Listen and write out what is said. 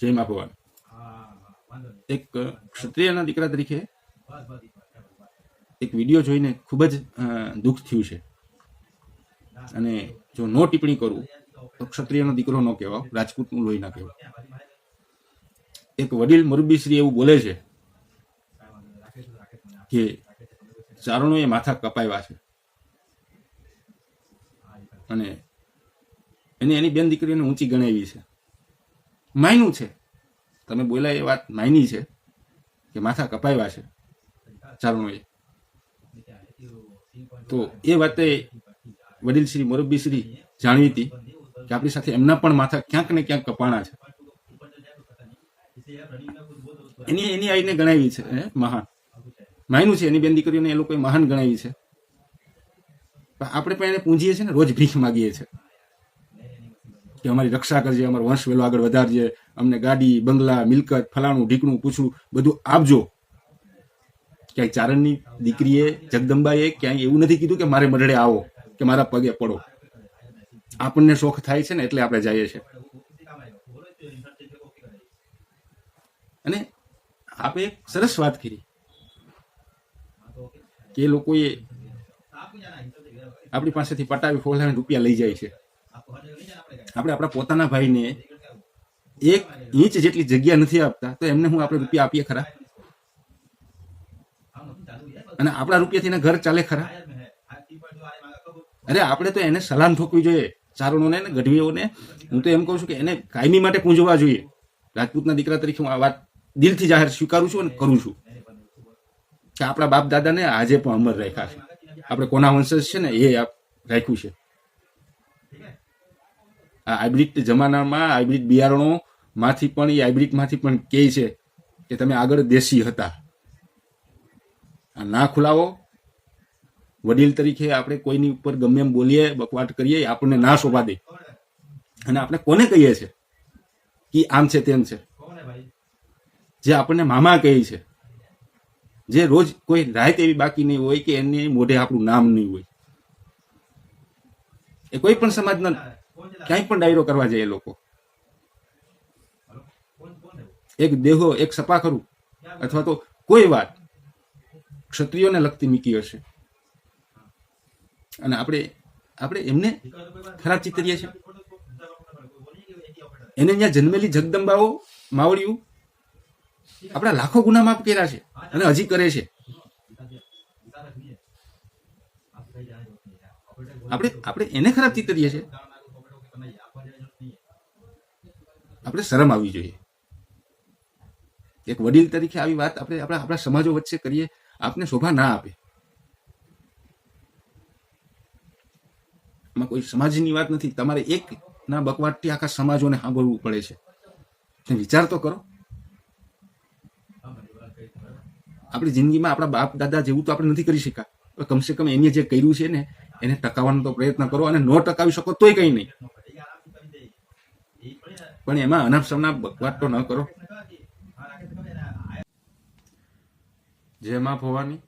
જય ભગવાન એક ક્ષત્રિયના દીકરા તરીકે એક વીડિયો જોઈને ખૂબ જ દુઃખ થયું છે. અને જો નો ટિપ્પણી કરું તો ક્ષત્રિયનો દીકરો ન કહેવાય રાજપૂતનું લોહી ના કહેવાય. એક વડીલ મુરબીશ્રી એવું બોલે છે કે ચારણોએ માથા કપાવ્યા છે. અને એને એની બેન દીકરીને ઊંચી ગણાવી છે. માયનું છે. તમે બોલ્યા એ વાત માયની છે કે માથા કપાવ્યા છે. ચારણોએ તો એ વાતે વડીલ શ્રી મોરબી શ્રી જાણવી હતી કે આપણી સાથે એમના પણ માથા ક્યાંક ને ક્યાંક કપાણા છે. એની એની આઈને ગણાવી છે મહાન. માયનું છે, એની બેન દીકરીઓને એ લોકોએ મહાન ગણાવી છે. આપણે પણ એને પૂંજીએ છીએ ને, રોજ ભીખ માગીએ છીએ કે અમારી રક્ષા કરજે, અમારો વંશ વેલો આગળ વધારજે, અમને ગાડી, બંગલા, મિલકત, ફલાણું, ઢીકણું, પૂછડું, બધું આપજો. ક્યાંય ચારણની દીકરીએ, જગદંબાએ ક્યાંય એવું નથી કીધું કે મારે મરડે આવો, કે મારા પગે પડો. આપણને શોખ થાય છે ને એટલે આપણે જઈએ છીએ. અને આપે સરસ વાત કરી. કે લોકોએ આપણી પાસેથી પટાવી ફોલાવીને રૂપિયા લઈ જાય છે. આપણે આપણા પોતાના ભાઈને એક ઇંચ જેટલી જગ્યા નથી આપતા, તો એમને હું આપણે રૂપિયા આપીએ ખરા? અને આપણા રૂપિયાથી એના ઘર ચાલે ખરા? અરે આપણે તો એને સલામ ઠોકવી જોઈએ, ચારણોને ને ગઢવીઓને. હું તો એમ કહું છું કે એને કાયમી માટે પૂંજવા જોઈએ. રાજપૂતના દીકરા તરીકે હું આ વાત દિલથી જાહેર સ્વીકારું છું અને કરું છું. કે આપણા બાપ દાદાને આજે પણ અમર રાખ્યા છે. આપણે કોના વંશજ છે ને એ રાખ્યું છે. હાઇબ્રિડ જમાનામાં, હાઇબ્રિડ બિયારણોમાંથી પણ, એ હાઇબ્રિડમાંથી પણ કહે છે કે તમે આગળ દેશી હતા. આ ના ખુલાવો. વડીલ તરીકે આપણે કોઈની ઉપર ગમે એમ બોલીએ, બકવાટ કરીએ આપણને ના શોભા દે. અને આપણે કોને કહીએ છે કે આમ છે તેમ છે? જે આપણને મામા કહે છે. જે રોજ કોઈ રાહત એવી બાકી નહીં હોય કે એને મોઢે આપણું નામ નહીં હોય. એ કોઈ પણ સમાજના ક્યાંય પણ ડાયરો કરવા જાય એ લોકો. એક દેહો, એક સપા ખરું અથવા તો કોઈ વાત ક્ષત્રિયોને લગતી મીકી હશે. અને આપણે આપણે એમને ખરાબ ચિતરીએ છીએ. એને ત્યાં જન્મેલી જગદંબાઓ માવડિયું આપણા લાખો ગુના માફ કર્યા છે અને હજી કરે છે. આપણે આપણે એને ખરાબ ચિતરીએ છીએ. આપણે શરમ આવવી જોઈએ. એક વડીલ તરીકે આવી વાત આપણે આપણા આપણા સમાજો વચ્ચે કરીએ, આપને શોભા ના આપે. આમાં કોઈ સમાજની વાત નથી. તમારે એક ના બકવાટથી આખા સમાજોને સાંભળવું પડે છે. વિચાર તો કરો. આપણી જિંદગીમાં આપણા બાપ, દાદા જેવું તો આપણે નથી કરી શક્યા. કમસે કમ એને જે કર્યું છે ને, એને ટકાવવાનો તો પ્રયત્ન કરો અને ન ટકાવી શકો તોય કંઈ નહીં. પણ એમાં અનાપ શનાપ બકવાટ તો ન કરો. જેમાં ફોવાની